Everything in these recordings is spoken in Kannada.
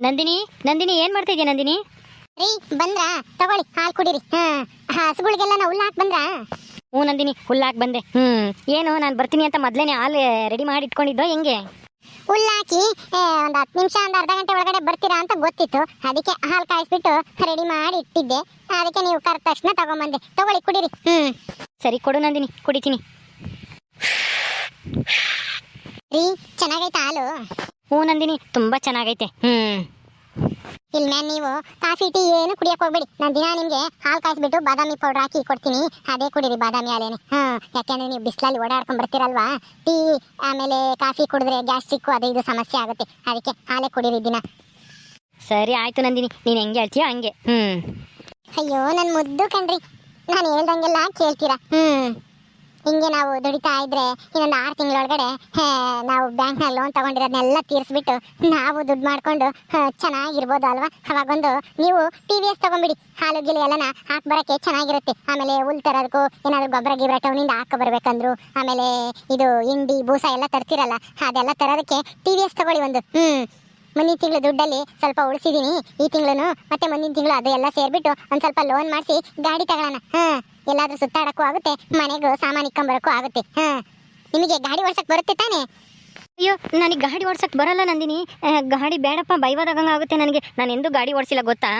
ನಂದಿನಿ ನಂದಿನಿ ಏನ್ ಮಾಡ್ತಾ ಇದೀಯ ನಂದಿನಿ? ರೀ ಬಂದ್ರಾ ತಗೊಳ್ಳಿ ಹಾಲು ಕುಡೀರಿ. ಹಸುಗಳಿಗೆಲ್ಲ ನಾ ಹುಲ್ಲಾಕ್ ಬಂದ್ರಾ? ಹ್ಞೂ ನಂದಿನಿ ಹುಲ್ಲಾಕ್ ಬಂದೆ. ಹ್ಮ್ ಏನು ನಾನು ಬರ್ತೀನಿ ಅಂತ ಮೊದ್ಲೇನೆ ಹಾಲು ರೆಡಿ ಮಾಡಿ ಇಟ್ಕೊಂಡಿದ್ದೋ ಹೆಂಗೆ? ಹುಲ್ಲಾಕಿ ಒಂದು ಹತ್ತು ನಿಮಿಷ ಒಂದು ಅರ್ಧ ಗಂಟೆ ಒಳಗಡೆ ಬರ್ತೀರಾ ಅಂತ ಗೊತ್ತಿತ್ತು. ಅದಕ್ಕೆ ಹಾಲು ಕಾಯಿಸ್ಬಿಟ್ಟು ರೆಡಿ ಮಾಡಿ ಇಟ್ಟಿದ್ದೆ. ಅದಕ್ಕೆ ನೀವು ಕರೆದ ತಕ್ಷಣ ತಗೊಂಬಂದೆ. ತಗೊಳ್ಳಿ ಕುಡೀರಿ. ಹ್ಮ್. ಸರಿ ಕೊಡು ನಂದಿನಿ ಕುಡಿತೀನಿ. ರೀ ಚೆನ್ನಾಗೈತೆ ಹಾಲು? ಹ್ಞೂ ನಂದಿನಿ ತುಂಬಾ ಚೆನ್ನಾಗೈತೆ. ಹ್ಮ್. ಇಲ್ಲ ಮ್ಯಾಮ್ ನೀವು ಕಾಫಿ ಟೀ ಏನು ಕುಡಿಯಕ್ಕೆ ಹೋಗ್ಬೇಡಿ. ನಾನು ದಿನ ನಿಮಗೆ ಹಾಲು ಕಾಯಿಸ್ಬಿಟ್ಟು ಬಾದಾಮಿ ಪೌಡರ್ ಹಾಕಿ ಕೊಡ್ತೀನಿ. ಅದೇ ಕುಡೀರಿ ಬಾದಾಮಿ ಹಾಲೇನೆ. ಹಾಂ ಯಾಕೆಂದ್ರೆ ನೀವು ಬಿಸಿಲಲ್ಲಿ ಓಡಾಡ್ಕೊಂಡು ಬರ್ತೀರಲ್ವಾ? ಟೀ ಆಮೇಲೆ ಕಾಫಿ ಕುಡಿದ್ರೆ ಗ್ಯಾಸ್ಟ್ರಿಕ್ಕು ಅದು ಇದು ಸಮಸ್ಯೆ ಆಗುತ್ತೆ. ಅದಕ್ಕೆ ಹಾಲೇ ಕುಡೀರಿ ದಿನ. ಸರಿ ಆಯ್ತು ನಂದಿನಿ. ನೀನು ಹೆಂಗೆ ಹೇಳ್ತೀಯ ಹಂಗೆ. ಹ್ಞೂ ಅಯ್ಯೋ ನನ್ನ ಮುದ್ದು ಕಣ್ರಿ. ನಾನು ಹೇಳ್ದಂಗೆಲ್ಲ ಕೇಳ್ತೀರಾ? ಹ್ಮ್. ಹಿಂಗೆ ನಾವು ದುಡಿತಾ ಇದ್ರೆ ಇನ್ನೊಂದು ಆರು ತಿಂಗಳೊಳಗಡೆ ನಾವು ಬ್ಯಾಂಕ್ನಲ್ಲಿ ಲೋನ್ ತಗೊಂಡಿರೋದನ್ನೆಲ್ಲ ತೀರಿಸ್ಬಿಟ್ಟು ನಾವು ದುಡ್ಡು ಮಾಡ್ಕೊಂಡು ಚೆನ್ನಾಗಿರ್ಬೋದು ಅಲ್ವಾ? ಅವಾಗೊಂದು ನೀವು ಟಿ ವಿ ಎಸ್ ತಗೊಂಬಿಡಿ. ಹಾಲು, ಗಿಲು ಎಲ್ಲನ ಹಾಕಿ ಬರೋಕ್ಕೆ ಚೆನ್ನಾಗಿರುತ್ತೆ. ಆಮೇಲೆ ಹುಲ್ ತರೋದಕ್ಕೂ ಏನಾದರೂ ಗೊಬ್ಬರ, ಗಿಬ್ಬರ ಟೌನಿಂದ ಹಾಕೋ ಬರಬೇಕಂದ್ರು, ಆಮೇಲೆ ಇದು ಹಿಂಡಿ, ಬೂಸ ಎಲ್ಲ ತರ್ತಿರಲ್ಲ, ಅದೆಲ್ಲ ತರೋದಕ್ಕೆ ಟಿ ವಿ ಎಸ್ ತಗೊಳ್ಳಿ ಒಂದು. ಹ್ಞೂ ಮುಂದಿನ ತಿಂಗಳು ದುಡ್ಡಲ್ಲಿ ಸ್ವಲ್ಪ ಉಳಿಸಿದ್ದೀನಿ ಈ ತಿಂಗಳು ಮತ್ತೆ ಮುಂದಿನ ತಿಂಗಳು ಅದು ಎಲ್ಲ ಸೇರ್ಬಿಟ್ಟು ಒಂದು ಸ್ವಲ್ಪ ಲೋನ್ ಮಾಡಿಸಿ ಗಾಡಿ ತಗೊಳ್ಳೋಣ ಹಾ. ಎಲ್ಲಾದ್ರೂ ಸುತ್ತಾಡಕ್ಕೂ ಆಗುತ್ತೆ ಮನೆಗೂ ಸಾಮಾನು ಇಕ್ಕೊಂಬರಕ್ಕೂ ಆಗುತ್ತೆ. ಹಾ. ನಿಮಗೆ ಗಾಡಿ ಓಡ್ಸಕ್ ಬರುತ್ತೆ ತಾನೇ? ಅಯ್ಯೋ ನನಗೆ ಗಾಡಿ ಓಡ್ಸಕ್ ಬರಲ್ಲ ನಂದಿನಿ. ಗಾಡಿ ಬೇಡಪ್ಪ ಬೈವಾದಾಗ ಆಗುತ್ತೆ ನನಗೆ. ನಾನು ಎಂದೂ ಗಾಡಿ ಓಡಿಸಿಲ್ಲ ಗೊತ್ತಾ?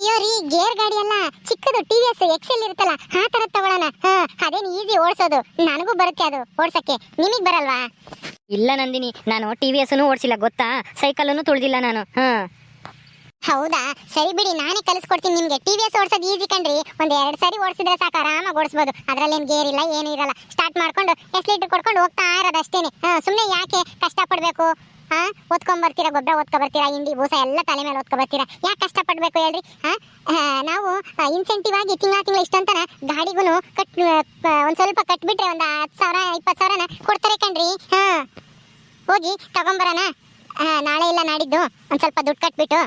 ಅಯ್ಯೋ ರೀ ಗೇರ್ ಗಾಡಿ ಅಲ್ಲ ಚಿಕ್ಕದು ಟಿ ವಿ ಎಸ್ ಎಕ್ಸೆಲ್ ಇರುತ್ತಲ್ಲ ಆ ತರ ತಗೊಳ್ಳೋಣ ಹಾ ಅದೇನು ಈಸಿ ಓಡಿಸೋದು. ನನಗೂ ಬರುತ್ತೆ ಅದು ಓಡ್ಸಕ್ಕೆ. ನಿಮಗೆ ಬರಲ್ವಾ? ಇಲ್ಲ ನಂದಿನಿ ನಾನು ಟಿ ವಿ ಎಸ್ನು ಓಡಿಸಿಲ್ಲ ಗೊತ್ತಾ? ಸೈಕಲನ್ನು ತುಳಿದಿಲ್ಲ ನಾನು. ಹಾ. ಹೌದಾ? ಸರಿ ಬಿಡಿ, ನಾನೇ ಕಲಿಸ್ಕೊಡ್ತೀನಿ ನಿಮ್ಗೆ. ಟಿ ವಿ ಎಸ್ ಓಡಿಸೋದು ಈಸಿ ಕಣ್ರಿ. ಒಂದು ಎರಡು ಸಾರಿ ಓಡಿಸಿದ್ರೆ ಸಾಕು, ಆರಾಮಾಗಿ ಓಡಿಸ್ಬೋದು. ಗೇರ್ ಇಲ್ಲ, ಏನು ಇರಲ್ಲ. ಸ್ಟಾರ್ಟ್ ಮಾಡ್ಕೊಂಡು ಲೀಟ್ರ್ ಕೊಡ್ಕೊಂಡು ಹೋಗ್ತಾ ಇರೋದು ಸುಮ್ಮನೆ ಯಾಕೆ ಕಷ್ಟಪಡಬೇಕು? ಹಾಂ, ಓದ್ಕೊಂಬರ್ತೀರಾ, ಗೊಬ್ಬರ ಓದ್ಕೊಬರ್ತೀರಾ, ಹಿಂಡಿ, ಬೂಸ ಎಲ್ಲ ತಲೆ ಮೇಲೆ ಓದ್ಕೊಬರ್ತೀರಾ? ಯಾಕೆ ಕಷ್ಟಪಡಬೇಕು ಹೇಳ್ರಿ? ಹಾಂ ನಾವು ಇನ್ಸೆಂಟಿವ್ ಆಗಿ ತಿಂಗಳ ತಿಂಗಳ ಇಷ್ಟಂತನ ಗಾಡಿಗೂ ಕಟ್ ಒಂದು ಸ್ವಲ್ಪ ಕಟ್ಬಿಟ್ರೆ ಒಂದು ಹತ್ತು ಸಾವಿರ, ಇಪ್ಪತ್ತು ಸಾವಿರನ ಕೊಡ್ತಾರೆ ಕಣ್ರಿ. ಹಾಂ. ಹೋಗಿ ತಗೊಂಬರೋಣ. ನಾಳೆ ಇಲ್ಲ ನಾಡಿದ್ದು. ಒಂದು ಸ್ವಲ್ಪ ದುಡ್ಡು ಕಟ್ಬಿಟ್ಟು.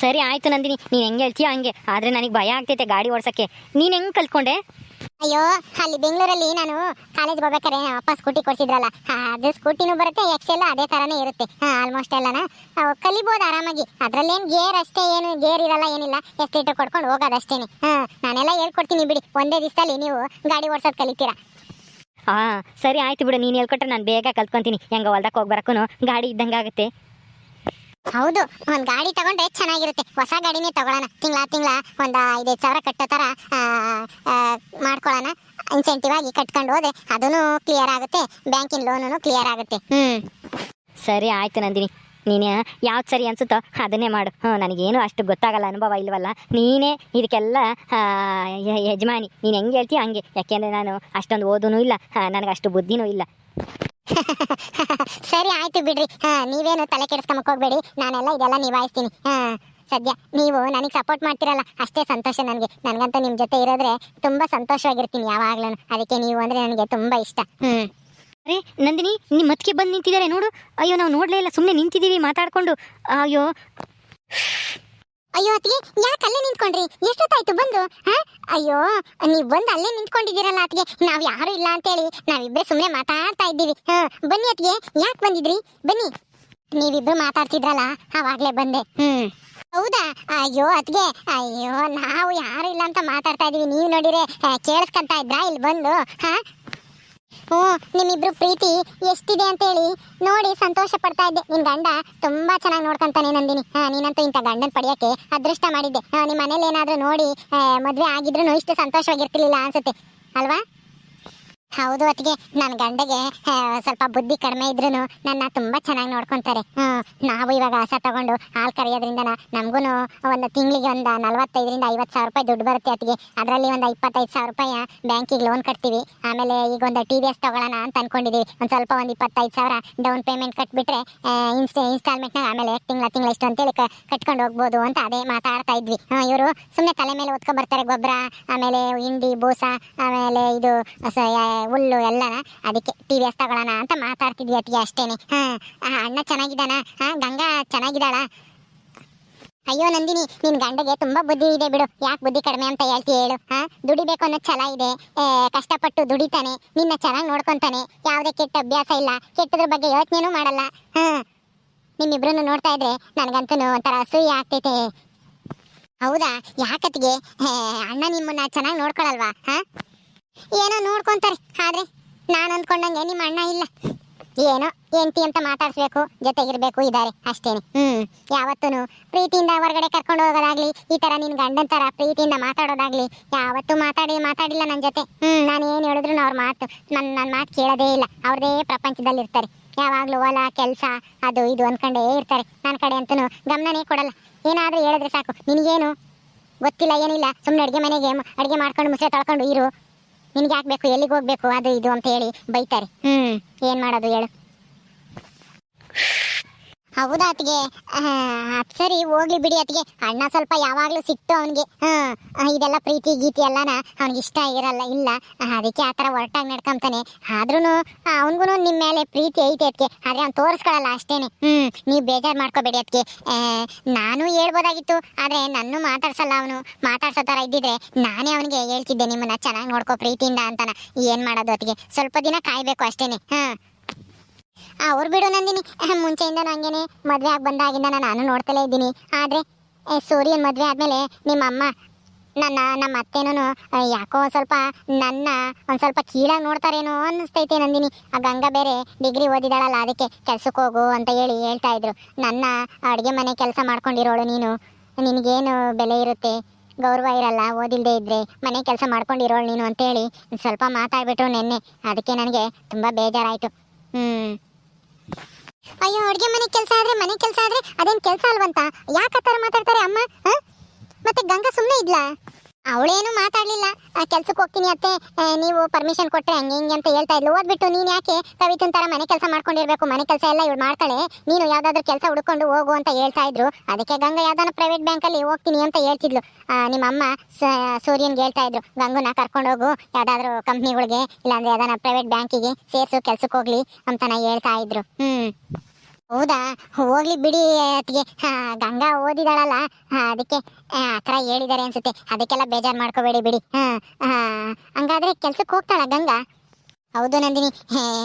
ಸರಿ ಆಯ್ತು ನಂದಿನಿ ನೀನ್ ಹೆಂಗೆ ಹೇಳ್ತೀಯ ಹಂಗೆ. ಆದ್ರೆ ನನಗೆ ಭಯ ಆಗ್ತೈತೆ ಗಾಡಿ ಓಡ್ಸಕ್ಕೆ. ನೀನ್ ಹೆಂಗ್ ಕಲ್ತ್ಕೊಂಡೆ? ಅಯ್ಯೋ ಅಲ್ಲಿ ಬೆಂಗಳೂರಲ್ಲಿ ನಾನು ಕಾಲೇಜ್ ಹೋಗ್ಬೇಕಾರೆ ನಮ್ಮ ಅಪ್ಪ ಸ್ಕೂಟಿ ಕೊಡ್ಸಿದ್ರಲ್ಲ. ಅದು ಸ್ಕೂಟಿನೂ ಬರುತ್ತೆ ಎಕ್ಸೆಲ್ ಅದೇ ತರಾನೇ ಇರುತ್ತೆ. ಆಲ್ಮೋಸ್ಟ್ ಎಲ್ಲನ. ಕಲಿಬಹುದು ಕಲಿಬೋದು ಆರಾಮಾಗಿ. ಅದ್ರಲ್ಲೇನ್ ಗೇರ್ ಅಷ್ಟೇ ಏನು ಗೇರ್ ಇರಲ್ಲ ಏನಿಲ್ಲ. ಎಷ್ಟು ಕೊಡ್ಕೊಂಡು ಹೋಗೋದಷ್ಟೇನೆ. ಹಾ ನಾನೆಲ್ಲ ಹೇಳ್ಕೊಡ್ತೀನಿ ಬಿಡಿ. ಒಂದೇ ದಿವಸದಲ್ಲಿ ನೀವು ಗಾಡಿ ಓಡ್ಸೋದು ಕಲಿತೀರಾ? ಹಾ ಸರಿ ಆಯ್ತು ಬಿಡು. ನೀನ್ ಹೇಳ್ಕೊಟ್ರೆ ನಾನು ಬೇಗ ಕಲ್ತ್ಕೊಂತೀನಿ. ಹೆಂಗ ಹೊಲ್ದಕ್ಕೆ ಹೋಗಿ ಬರಕ್ಕೂ ಗಾಡಿ ಇದ್ದಂಗೆ ಆಗುತ್ತೆ ಹೌದು, ಒಂದ್ ಗಾಡಿ ತಗೊಂಡ್ರೆ ಚೆನ್ನಾಗಿರುತ್ತೆ. ಹೊಸ ಗಾಡಿನೇ ತಗೊಳ್ಳೋಣ ತಿಂಗಳ ತಿಂಗಳ, ಒಂದ್ ಐದೈದು ಸಾವಿರ ಕಟ್ಟೋ ತರ ಮಾಡ್ಕೊಳ್ಳೋಣ ಇನ್ಸೆಂಟಿವ್ ಆಗಿ ಕಟ್ಕೊಂಡು ಹೋದ್ರೆ ಅದೂ ಕ್ಲಿಯರ್ ಆಗುತ್ತೆ. ಬ್ಯಾಂಕಿನ ಲೋನು ಕ್ಲಿಯರ್ ಆಗುತ್ತೆ. ಹ್ಮ್. ಸರಿ ಆಯ್ತು ನಂದಿನಿ. ನೀನೆ ಯಾವ್ದು ಸರಿ ಅನ್ಸುತ್ತೋ ಅದನ್ನೇ ಮಾಡು. ಹ್ಞೂ ನನಗೇನು ಅಷ್ಟು ಗೊತ್ತಾಗಲ್ಲ ಅನುಭವ ಇಲ್ವಲ್ಲ? ನೀನೇ ಇದಕ್ಕೆಲ್ಲ ಯಜಮಾನಿ. ನೀನು ಹೆಂಗೆ ಹೇಳ್ತೀಯ ಹಂಗೆ. ಯಾಕೆಂದರೆ ನಾನು ಅಷ್ಟೊಂದು ಓದೂ ಇಲ್ಲ. ನನಗೆ ಅಷ್ಟು ಬುದ್ಧಿನೂ ಇಲ್ಲ. ಸರಿ ಆಯ್ತು ಬಿಡ್ರಿ. ಹಾ ನೀವೇನು ತಲೆ ಕೆಡಿಸ್ಕೊಂಬಕ್ ಹೋಗ್ಬೇಡಿ. ನಾನೆಲ್ಲ ಇದೆಲ್ಲ ನಿಭಾಯಿಸ್ತೀನಿ. ಹಾ ಸದ್ಯ ನೀವು ನನಗೆ ಸಪೋರ್ಟ್ ಮಾಡ್ತಿರಲ್ಲ ಅಷ್ಟೇ ಸಂತೋಷ ನನಗೆ. ನನಗಂತ ನಿಮ್ಮ ಜೊತೆ ಇರೋದ್ರೆ ತುಂಬಾ ಸಂತೋಷವಾಗಿರ್ತೀನಿ ಯಾವಾಗ್ಲೂ. ಅದಕ್ಕೆ ನೀವು ಅಂದ್ರೆ ನನಗೆ ತುಂಬಾ ಇಷ್ಟ. ಹ್ಮ್. ಅರೆ ನಂದಿನಿ ನಿಮ್ಮ ಮತ್ಕೆ ಬಂದು ನಿಂತಿದ್ದಾರೆ ನೋಡು. ಅಯ್ಯೋ ನಾವು ನೋಡಲೇ ಇಲ್ಲ ಸುಮ್ಮನೆ ನಿಂತಿದ್ದೀವಿ ಮಾತಾಡ್ಕೊಂಡು. ಅಯ್ಯೋ. ಅಯ್ಯೋ ಅತ್ತಿಗೆ ಯಾಕೆ ಅಲ್ಲೇ ನಿಂತ್ಕೊಂಡ್ರಿ? ಎಷ್ಟೊತ್ತಾಯ್ತು? ಬಂದು ಅಯ್ಯೋ ನೀವು ಬಂದು ಅಲ್ಲೇ ನಿಂತ್ಕೊಂಡಿದ್ದೀರಲ್ಲ ಅತ್ಗೆ ನಾವ್ ಯಾರು ಇಲ್ಲ ಅಂತೇಳಿ. ನಾವಿಬ್ರೆ ಸುಮ್ಮನೆ ಮಾತಾಡ್ತಾ ಇದ್ದೀವಿ. ಹ ಬನ್ನಿ ಅತ್ಗೆ ಯಾಕೆ ಬಂದಿದ್ರಿ? ಬನ್ನಿ. ನೀವಿಬ್ರು ಮಾತಾಡ್ತಿದ್ರಲ್ಲ ಅವಾಗ್ಲೇ ಬಂದೆ. ಹೌದಾ? ಅಯ್ಯೋ ಅತ್ಗೆ ಅಯ್ಯೋ ನಾವು ಯಾರು ಇಲ್ಲ ಅಂತ ಮಾತಾಡ್ತಾ ಇದ್ದೀವಿ. ನೀವು ನೋಡಿರೆ ಆ, ಕೇಳಿಸ್ಕೊಂತ ಇದ್ರಾ? ಇಲ್ಲಿ ಬಂದು. ಹಾ? ಹ್ಞೂ, ನಿಮ್ಮಿಬ್ರು ಪ್ರೀತಿ ಎಷ್ಟಿದೆ ಅಂತ ಹೇಳಿ ನೋಡಿ ಸಂತೋಷ ಪಡ್ತಾ ಇದ್ದೆ. ನಿನ್ ಗಂಡ ತುಂಬಾ ಚೆನ್ನಾಗಿ ನೋಡ್ಕೊಂತಾನೆ ನಂದಿನಿ. ಹಾ, ನೀನಂತೂ ಇಂಥ ಗಂಡನ ಪಡೆಯಕ್ಕೆ ಅದೃಷ್ಟ ಮಾಡಿದ್ದೆ. ನಿಮ್ಮ ಮನೇಲಿ ಏನಾದ್ರೂ ನೋಡಿ ಮದ್ವೆ ಆಗಿದ್ರು ಇಷ್ಟು ಸಂತೋಷವಾಗಿರ್ತಿರ್ಲಿಲ್ಲ ಅನ್ಸುತ್ತೆ. ಅಲ್ವಾ? ಹೌದು ಅತ್ತಿಗೆ ನನ್ನ ಗಂಡಗೆ ಸ್ವಲ್ಪ ಬುದ್ಧಿ ಕಡಿಮೆ ಇದ್ರೂ ನನ್ನ ತುಂಬಾ ಚೆನ್ನಾಗಿ ನೋಡ್ಕೊಂತಾರೆ. ನಾವು ಇವಾಗ ಹಸ ತಗೊಂಡು ಹಾಲು ಕರೆಯೋದ್ರಿಂದ ನಮಗೂ ಒಂದು ತಿಂಗಳಿಗೆ ಒಂದು ನಲವತ್ತೈದರಿಂದ ಐವತ್ತು ಸಾವಿರ ರೂಪಾಯಿ ದುಡ್ಡು ಬರುತ್ತೆ ಅತ್ತಿಗೆ. ಅದರಲ್ಲಿ ಒಂದು ಇಪ್ಪತ್ತೈದು ಸಾವಿರ ರೂಪಾಯಿ ಬ್ಯಾಂಕಿಗೆ ಲೋನ್ ಕಟ್ತೀವಿ. ಆಮೇಲೆ ಈಗ ಒಂದು ಟಿ ವಿ ಎಸ್ ತಗೊಳ್ಳೋಣ ಅಂತ ಅನ್ಕೊಂಡಿದ್ದೀವಿ ಒಂದು ಸ್ವಲ್ಪ ಒಂದು ಇಪ್ಪತ್ತೈದು ಸಾವಿರ ಡೌನ್ ಪೇಮೆಂಟ್ ಕಟ್ಬಿಟ್ರೆ ಇನ್ಸ್ ಇನ್ಸ್ಟಾಲ್ಮೆಂಟ್ನಾಗ ಆಮೇಲೆ ತಿಂಗಳ ತಿಂಗಳ ಇಷ್ಟು ಅಂತೇಳಿ ಕಟ್ಕೊಂಡು ಹೋಗ್ಬೋದು ಅಂತ ಅದೇ ಮಾತಾಡ್ತಾ ಇದ್ವಿ. ಇವರು ಸುಮ್ಮನೆ ತಲೆ ಮೇಲೆ ಓದ್ಕೊಂಡ್ಬರ್ತಾರೆ ಗೊಬ್ಬರ, ಆಮೇಲೆ ಹಿಂಡಿ, ಬೂಸ, ಆಮೇಲೆ ಇದು ಹುಲ್ಲು ಎಲ್ಲನ ಅದಕ್ಕೆ ಟಿ ವಿ ಎಸ್ ತಗೊಳ್ಳೋಣ ಅಂತ ಮಾತಾಡ್ತಿದ್ವಿ ಅತ್ತಿಗೆ ಅಷ್ಟೇನೆ. ಹಾ ಅಣ್ಣ ಚೆನ್ನಾಗಿದ್ದಾನ? ಹಾ, ಗಂಗಾ ಚೆನ್ನಾಗಿದ್ದಾಳ? ಅಯ್ಯೋ ನಂದಿನಿ, ನಿನ್ ಗಂಡಗೆ ತುಂಬಾ ಬುದ್ಧಿ ಇದೆ ಬಿಡು. ಯಾಕೆ ಬುದ್ಧಿ ಕಡಿಮೆ ಅಂತ ಹೇಳ್ತಿ ಹೇಳು, ಹಾ? ದುಡಿಬೇಕು ಅನ್ನೋ ಛಲ ಇದೆ. ಕಷ್ಟಪಟ್ಟು ದುಡಿತಾನೆ, ನಿನ್ನ ಚೆನ್ನಾಗಿ ನೋಡ್ಕೊಂತಾನೆ. ಯಾವುದೇ ಕೆಟ್ಟ ಅಭ್ಯಾಸ ಇಲ್ಲ, ಕೆಟ್ಟದ್ರ ಬಗ್ಗೆ ಯೋಚನೆನೂ ಮಾಡಲ್ಲ. ಹಾ ನಿಮ್ಮಿಬ್ರು ನೋಡ್ತಾ ಇದ್ರೆ ನನಗಂತೂ ಒಂಥರ ಅಸೂಯ ಆಗ್ತೈತೆ. ಹೌದಾ? ಯಾಕತ್ತಿಗೆ? ಅಣ್ಣ ನಿಮ್ಮನ್ನ ಚೆನ್ನಾಗಿ ನೋಡ್ಕೊಳಲ್ವಾ, ಹಾ? ಏನೋ ನೋಡ್ಕೊಂತಾರೆ, ಆದ್ರೆ ನಾನು ಅಂದ್ಕೊಂಡಂಗೆ ನಿಮ್ಮ ಅಣ್ಣ ಇಲ್ಲ. ಏನೋ ಎಂಟಿ ಅಂತ ಮಾತಾಡ್ಸ್ಬೇಕು, ಜೊತೆಗಿರ್ಬೇಕು ಇದ್ದಾರೆ ಅಷ್ಟೇನೆ. ಹ್ಮ್ ಯಾವತ್ತೂ ಪ್ರೀತಿಯಿಂದ ಹೊರಗಡೆ ಕರ್ಕೊಂಡು ಹೋಗೋದಾಗ್ಲಿ, ಈ ತರ ನಿನ್ ಗಂಡನ್ ತರ ಪ್ರೀತಿಯಿಂದ ಮಾತಾಡೋದಾಗ್ಲಿ, ಯಾವತ್ತೂ ಮಾತಾಡಿ ಮಾತಾಡಿಲ್ಲ ನನ್ನ ಜೊತೆ. ಹ್ಮ್, ನಾನು ಏನು ಹೇಳಿದ್ರು ಅವ್ರ ಮಾತು ನನ್ನ ನನ್ನ ಮಾತು ಕೇಳೋದೇ ಇಲ್ಲ. ಅವ್ರದೇ ಪ್ರಪಂಚದಲ್ಲಿ ಇರ್ತಾರೆ ಯಾವಾಗ್ಲೂ ಹೊಲ, ಕೆಲಸ, ಅದು ಇದು ಅನ್ಕೊಂಡೇ ಇರ್ತಾರೆ. ನನ್ನ ಕಡೆ ಅಂತೂ ಗಮನನೇ ಕೊಡಲ್ಲ. ಏನಾದ್ರೂ ಹೇಳಿದ್ರೆ ಸಾಕು. ನಿನಗೇನು ಗೊತ್ತಿಲ್ಲ, ಏನಿಲ್ಲ. ಸುಮ್ಮನೆ ಅಡುಗೆ ಮನೆಗೆ ಅಡುಗೆ ಮಾಡ್ಕೊಂಡು ಮುಸೆ ತೊಳ್ಕೊಂಡು ಇರು. ನಿನ್ಗೆ ಯಾಕೆ ಬೇಕು? ಎಲ್ಲಿಗೆ ಹೋಗ್ಬೇಕು? ಅದು ಇದು ಅಂತ ಹೇಳಿ ಬೈತಾರೆ. ಹ್ಮ್. ಏನ್ ಮಾಡೋದು ಹೇಳು? ಹೌದಾ ಅತ್ತಿಗೆ? ಸರಿ ಹೋಗ್ಲಿ ಬಿಡಿ ಅತ್ತಿಗೆ. ಅಣ್ಣ ಸ್ವಲ್ಪ ಯಾವಾಗ್ಲೂ ಸಿಕ್ತು ಅವನಿಗೆ. ಹ್ಮ್ ಇದೆಲ್ಲ ಪ್ರೀತಿ ಗೀತಿ ಎಲ್ಲಾನ ಅವ್ನಿಗೆ ಇಷ್ಟ ಇರಲ್ಲ ಇಲ್ಲ. ಆ, ಅದಕ್ಕೆ ಆತರ ಹೊರಟಾಗಿ ನಡ್ಕೊಂತಾನೆ ಆದ್ರೂ ಅವನಿಗೂ ನಿಮ್ಮ ಮೇಲೆ ಪ್ರೀತಿ ಐತೆ ಅದಕ್ಕೆ ಆದ್ರೆ ಅವ್ನು ತೋರಿಸ್ಕೊಳಲ್ಲ ಅಷ್ಟೇನೆ. ಹ್ಮ್ ನೀವು ಬೇಜಾರು ಮಾಡ್ಕೋಬೇಡಿ ಅದಕ್ಕೆ ನಾನು ಹೇಳ್ಬೋದಾಗಿತ್ತು ಆದ್ರೆ ನನ್ನ ಮಾತಾಡ್ಸಲ್ಲ ಅವನು. ಮಾತಾಡ್ಸೋ ತರ ಇದ್ದಿದ್ರೆ ನಾನೇ ಅವನಿಗೆ ಹೇಳ್ತಿದ್ದೆ ನಿಮ್ಮನ್ನ ಚೆನ್ನಾಗಿ ನೋಡ್ಕೋ ಪ್ರೀತಿಯಿಂದ ಅಂತಾನ. ಏನ್ ಮಾಡೋದು ಅದಕ್ಕೆ ಸ್ವಲ್ಪ ದಿನ ಕಾಯ್ಬೇಕು ಅಷ್ಟೇನೆ. ಹಾ. ಅವ್ರು ಬಿಡು ನಂದಿನಿ. ಮುಂಚೆಯಿಂದ ನನಗೇನೆ ಮದುವೆ ಆಗಿ ಬಂದಾಗಿಂದ ನಾನು ನೋಡ್ತಲೇ ಇದ್ದೀನಿ. ಆದ್ರೆ ಸೂರ್ಯನ ಮದುವೆ ಆದಮೇಲೆ ನಿಮ್ಮ ಅಮ್ಮ ನನ್ನ, ನಮ್ಮ ಅತ್ತೆನೂ ಯಾಕೋ ಸ್ವಲ್ಪ ನನ್ನ, ಒಂದ್ ಸ್ವಲ್ಪ ಕೀಳಾಗಿ ನೋಡ್ತಾರೇನೋ ಅನ್ನಿಸ್ತೈತೆ ನಂದಿನಿ. ಆ ಗಂಗಾ ಬೇರೆ ಡಿಗ್ರಿ ಓದಿದಾಳಲ್ಲ, ಅದಕ್ಕೆ ಕೆಲ್ಸಕ್ಕೆ ಹೋಗು ಅಂತ ಹೇಳಿ ಹೇಳ್ತಾ ಇದ್ರು. ನನ್ನ ಅಡುಗೆ ಮನೆ ಕೆಲಸ ಮಾಡ್ಕೊಂಡಿರೋಳು ನೀನು. ನಿನಗೇನು ಬೆಲೆ ಇರುತ್ತೆ? ಗೌರವ ಇರಲ್ಲ ಓದಿಲ್ಲದೆ ಇದ್ರೆ ಮನೆ ಕೆಲಸ ಮಾಡ್ಕೊಂಡಿರೋಳು ನೀನು ಅಂತೇಳಿ ಸ್ವಲ್ಪ ಮಾತಾಡ್ಬಿಟ್ರು ನೆನ್ನೆ. ಅದಕ್ಕೆ ನನಗೆ ತುಂಬಾ ಬೇಜಾರಾಯಿತು. ಹ್ಮ್. ಅಯ್ಯೋ, ಅಡುಗೆ ಮನೆ ಕೆಲಸ ಆದ್ರೆ, ಮನೆ ಕೆಲಸ ಆದ್ರೆ ಅದೇನ್ ಕೆಲಸ ಅಲ್ವಂತ? ಯಾಕೆ ಆ ಮಾತಾಡ್ತಾರೆ ಅಮ್ಮ? ಮತ್ತೆ ಗಂಗಾ ಸುಮ್ಮನೆ ಇದ್ಲಾ? ಅವಳೇನು ಮಾತಾಡ್ಲಿಲ್ಲ. ಕೆಲ್ಸಕ್ಕೆ ಹೋಗ್ತೀನಿ ಅತ್ತೆ. ನೀವು ಪರ್ಮಿಷನ್ ಕೊಟ್ರೆ ಹಂಗೆ ಹಿಂಗೆ ಅಂತ ಹೇಳ್ತಾ ಇದ್ಲು. ಓದ್ಬಿಟ್ಟು, ನೀನು ಯಾಕೆ ಕವಿತನ್ ಥರ ಮನೆ ಕೆಲಸ ಮಾಡ್ಕೊಂಡಿರ್ಬೇಕು? ಮನೆ ಕೆಲಸ ಎಲ್ಲ ಇವಳು ಮಾಡ್ತಾಳೆ. ನೀನು ಯಾವುದಾದ್ರೂ ಕೆಲಸ ಹುಡ್ಕೊಂಡು ಹೋಗು ಅಂತ ಹೇಳ್ತಾ ಇದ್ರು. ಅದಕ್ಕೆ ಗಂಗಾ ಯಾವ್ದಾನ ಪ್ರೈವೇಟ್ ಬ್ಯಾಂಕಲ್ಲಿ ಹೋಗ್ತೀನಿ ಅಂತ ಹೇಳ್ತಿದ್ಲು. ನಿಮ್ಮಮ್ಮ ಸೂರ್ಯನ್ಗೆ ಹೇಳ್ತಾ ಇದ್ರು. ಗಂಗುನ ಕರ್ಕೊಂಡು ಹೋಗು. ಯಾವ್ದಾದ್ರು ಕಂಪ್ನಿಗಳಿಗೆ ಇಲ್ಲಾಂದ್ರೆ ಯಾವ್ದಾನ ಪ್ರೈವೇಟ್ ಬ್ಯಾಂಕಿಗೆ ಸೇರ್ಸು ಕೆಲ್ಸಕ್ಕೆ ಹೋಗ್ಲಿ ಅಂತ ನಾ ಹೇಳ್ತಾ ಇದ್ರು. ಹ್ಮ್. ಹೌದಾ? ಹೋಗ್ಲಿ ಬಿಡಿ ಹಾ, ಗಂಗಾ ಓದಿದಾಳಲ್ಲ. ಅದಕ್ಕೆ ಆ ಥರ ಹೇಳಿದಾರೆ ಅನ್ಸುತ್ತೆ. ಅದಕ್ಕೆಲ್ಲ ಬೇಜಾರು ಮಾಡ್ಕೋಬೇಡಿ ಬಿಡಿ. ಹಂಗಾದ್ರೆ ಕೆಲ್ಸಕ್ಕೆ ಹೋಗ್ತಾಳ ಗಂಗಾ? ಹೌದು ನಂದಿನಿ.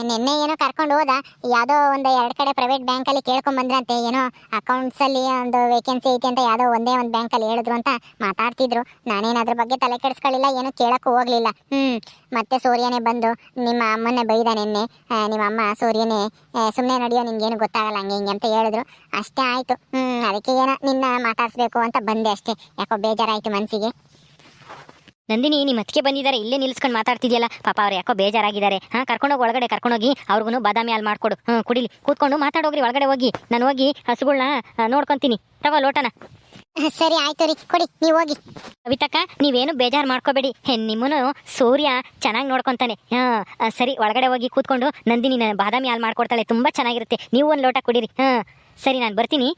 ನಿನ್ನೆ ಏನೋ ಕರ್ಕೊಂಡು ಹೋದ. ಯಾವುದೋ ಒಂದು ಎರಡು ಕಡೆ ಪ್ರೈವೇಟ್ ಬ್ಯಾಂಕಲ್ಲಿ ಕೇಳ್ಕೊಂಬಂದ್ರಂತೆ ಏನೋ ಅಕೌಂಟ್ಸ್ ಅಲ್ಲಿ ಒಂದು ವೇಕೆನ್ಸಿ ಐತಿ ಅಂತ ಯಾವುದೋ ಒಂದೇ ಒಂದು ಬ್ಯಾಂಕಲ್ಲಿ ಹೇಳಿದ್ರು ಅಂತ ಮಾತಾಡ್ತಿದ್ರು. ನಾನೇನು ಅದ್ರ ಬಗ್ಗೆ ತಲೆ ಕೆಡಿಸ್ಕೊಳ್ಳಿಲ್ಲ, ಏನೂ ಕೇಳೋಕ್ಕೂ ಹೋಗಲಿಲ್ಲ. ಹ್ಞೂ ಮತ್ತೆ ಸೂರ್ಯನೇ ಬಂದು ನಿಮ್ಮ ಅಮ್ಮನ್ನೇ ಬೈದ ನಿನ್ನೆ. ನಿಮ್ಮ ಅಮ್ಮ ಸೂರ್ಯನೇ ಸುಮ್ಮನೆ ನಡೆಯೋ, ನಿನ್ಗೇನು ಗೊತ್ತಾಗಲ್ಲ ಹಂಗೆ ಹಿಂಗೆ ಅಂತ ಹೇಳಿದ್ರು. ಅಷ್ಟೇ ಆಯ್ತು. ಹ್ಞೂ ಅದಕ್ಕೆ ಏನೋ ನಿನ್ನ ಮಾತಾಡಿಸ್ಬೇಕು ಅಂತ ಬಂದೆ ಅಷ್ಟೇ. ಯಾಕೋ ಬೇಜಾರಾಯಿತು ಮನ್ಸಿಗೆ. ನಂದಿನಿ ನಿಮ್ಮ ಅತ್ತಿಗೆ ಬಂದಿದ್ದಾರೆ ಇಲ್ಲೇ ನಿಲ್ಸ್ಕೊಂಡು ಮಾತಾಡ್ತಿದ್ಯಲ್ಲ? ಪಾಪ ಅವ್ರು ಯಾಕೋ ಬೇಜಾರಾಗಿದ್ದಾರೆ. ಹಾಂ ಕರ್ಕೊಂಡೋಗಿ ಒಳಗಡೆ ಕರ್ಕೊಂಡೋಗಿ ಅವ್ರಿಗೂ ಬಾದಾಮಿ ಹಾಲು ಮಾಡ್ಕೊಡು. ಹ್ಞೂ ಕುಡಿಲಿ. ಕೂತ್ಕೊಂಡು ಮಾತಾಡೋಗ್ರಿ ಒಳಗಡೆ ಹೋಗಿ. ನಾನು ಹೋಗಿ ಹಸುಗಳನ್ನ ನೋಡ್ಕೊತೀನಿ. ತಗೋ ಲೋಟನ. ಸರಿ ಆಯ್ತು ರೀ. ಕೊಡಿ ನೀವು ಹೋಗಿ. ಕವಿತಕ್ಕ ನೀವೇನು ಬೇಜಾರು ಮಾಡ್ಕೋಬೇಡಿ. ನಿಮ್ಮನು ಸೂರ್ಯ ಚೆನ್ನಾಗಿ ನೋಡ್ಕೊತಾನೆ. ಹಾಂ ಸರಿ ಒಳಗಡೆ ಹೋಗಿ ಕೂತ್ಕೊಂಡು ನಂದಿನಿ ಬಾದಾಮಿ ಹಾಲು ಮಾಡ್ಕೊಡ್ತಾಳೆ. ತುಂಬ ಚೆನ್ನಾಗಿರುತ್ತೆ. ನೀವು ಒಂದು ಲೋಟ ಕುಡೀರಿ. ಹಾಂ ಸರಿ ನಾನು ಬರ್ತೀನಿ.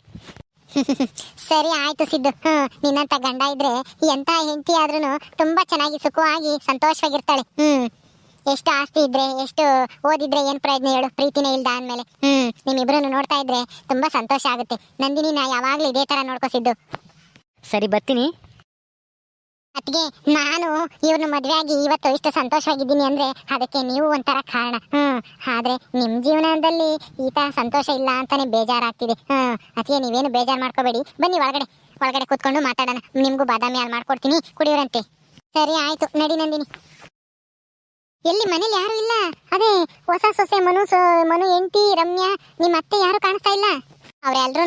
ಸರಿ ಆಯ್ತು ಸಿದ್ದು. ಹ್ಮ್, ನಿನ್ನಂತ ಗಂಡ ಇದ್ರೆ ಎಂತ ಹೆಂಡತಿ ಆದ್ರೂ ತುಂಬಾ ಚೆನ್ನಾಗಿ ಸುಖವಾಗಿ ಸಂತೋಷವಾಗಿರ್ತಾಳೆ. ಹ್ಮ್. ಎಷ್ಟು ಆಸ್ತಿ ಇದ್ರೆ, ಎಷ್ಟು ಓದಿದ್ರೆ ಏನ್ ಪ್ರಯತ್ನ ಹೇಳು, ಪ್ರೀತಿನೇ ಇಲ್ದ ಅಂದ್ಮೇಲೆ ಹ್ಮ್ ನಿಮ್ಮಿಬ್ರು ನೋಡ್ತಾ ಇದ್ರೆ ತುಂಬಾ ಸಂತೋಷ ಆಗುತ್ತೆ. ನಂದಿನಿ ನಾ ಯಾವಾಗ್ಲೂ ಇದೇ ತರ ನೋಡ್ಕೊಸಿದ್ದು ಸರಿ, ಬರ್ತೀನಿ. ಅದ್ಗೆ ನಾನು ಇವ್ರನ್ನ ಮದುವೆ ಆಗಿ ಇವತ್ತು ಇಷ್ಟು ಸಂತೋಷವಾಗಿದ್ದೀನಿ ಅಂದ್ರೆ ಅದಕ್ಕೆ ನೀವು ಒಂಥರ ಕಾರಣ. ಹ್ಮ್, ಆದ್ರೆ ನಿಮ್ ಜೀವನದಲ್ಲಿ ಈತ ಸಂತೋಷ ಇಲ್ಲ ಅಂತಾನೆ ಬೇಜಾರಾಗ್ತಿದೆ. ಹ್ಮ್ ಅದಕ್ಕೆ ನೀವೇನು ಬೇಜಾರ್ ಮಾಡ್ಕೋಬೇಡಿ. ಬನ್ನಿ ಒಳಗಡೆ ಒಳಗಡೆ ಕೂತ್ಕೊಂಡು ಮಾತಾಡೋಣ. ನಿಮ್ಗೂ ಬಾದಾಮಿ ಹಾಲು ಮಾಡ್ಕೊಡ್ತೀನಿ. ಕುಡಿಯೋರಂತೆ. ಸರಿ, ಆಯ್ತು. ನಡಿ ನಂದಿನಿ. ಎಲ್ಲಿ, ಮನೇಲಿ ಯಾರು ಇಲ್ಲ? ಅದೇ, ಹೊಸ ಸೊಸೆ ಮನು ಮನು ಎಂಟಿ ರಮ್ಯಾ ನಿಮ್ಮ ಅತ್ತೆ ಯಾರು ಕಾಣಿಸ್ತಾ ಇಲ್ಲ? ಅವ್ರೆಲ್ರೂ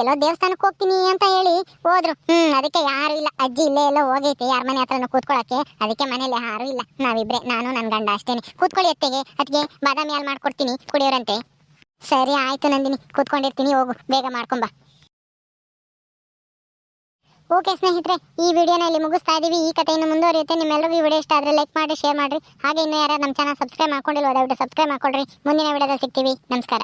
ಎಲ್ಲೋ ದೇವಸ್ಥಾನಕ್ಕೆ ಹೋಗ್ತೀನಿ ಅಂತ ಹೇಳಿ ಹೋದ್ರು. ಹ್ಮ್, ಅದಕ್ಕೆ ಯಾರು ಇಲ್ಲ. ಅಜ್ಜಿ ಇಲ್ಲೇ ಎಲ್ಲೋ ಹೋಗೈತೆ ಯಾರ ಮನೆ ಹತ್ರನೂ ಕೂತ್ಕೊಳಕ್ಕೆ. ಅದಕ್ಕೆ ಮನೇಲಿ ಯಾರು ಇಲ್ಲ. ನಾವಿಬ್ರೆ, ನಾನು ನನ್ನ ಗಂಡ ಅಷ್ಟೇನೆ. ಕೂತ್ಕೊಳ್ಳಿ ಅತ್ತೆಗೆ. ಅದಕ್ಕೆ ಬಾದಾಮಿ ಹಾಲು ಮಾಡ್ಕೊಡ್ತೀನಿ ಕುಡಿಯೋರಂತೆ. ಸರಿ, ಆಯ್ತು ನಂದಿನಿ. ಕೂತ್ಕೊಂಡಿರ್ತೀನಿ, ಹೋಗು. ಬೇಗ ಮಾಡ್ಕೊಂಬ ಓಕೆ ಸ್ನೇಹಿತರೆ, ಈ ವಿಡಿಯೋನ ಇಲ್ಲಿ ಮುಗಿಸ್ತಾ ಇದೀವಿ. ಈ ಕಥೆಯನ್ನು ಮುಂದುವರಿಯುತ್ತೆ. ನಿಮ್ಮೆಲ್ಲರಿಗೂ ಈ ವಿಡಿಯೋ ಇಷ್ಟ ಆದರೆ ಲೈಕ್ ಮಾಡಿ, ಶೇರ್ ಮಾಡಿರಿ. ಹಾಗೆ ಇನ್ನೂ ಯಾರು ನಮ್ಮ ಚಾನಲ್ ಸಬ್ಸ್ಕ್ರೈಬ್ ಮಾಡ್ಕೊಂಡಿಲ್ಲ ದಯವಿಟ್ಟು ಸಬ್ಸ್ಕ್ರೈಬ್ ಮಾಡ್ಕೊಳ್ರಿ. ಮುಂದಿನ ವಿಡಿಯೋದಲ್ಲಿ ಸಿಗ್ತೀವಿ. ನಮಸ್ಕಾರ.